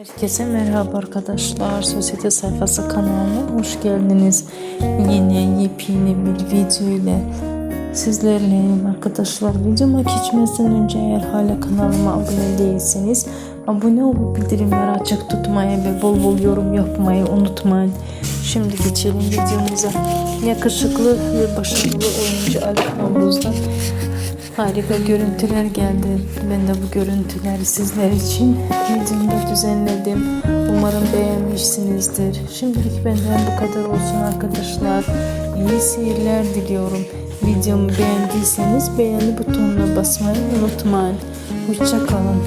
Herkese merhaba arkadaşlar. Sosyete sayfası kanalına hoş geldiniz. Yeni yepyeni bir video ile sizlerleyim arkadaşlar. Videoma geçmeden önce eğer hala kanalıma abone değilseniz abone olup bildirimleri açık tutmayı ve bol bol yorum yapmayı unutmayın. Şimdi geçelim videomuza. Yakışıklı ve başarılı oyuncu Alp Navruz'dan Harika görüntüler geldi. Ben de bu görüntüleri sizler için videomda düzenledim. Umarım beğenmişsinizdir. Şimdilik benden bu kadar olsun arkadaşlar. İyi seyirler diliyorum. Videomu beğendiyseniz beğeni butonuna basmayı unutmayın. Hoşçakalın.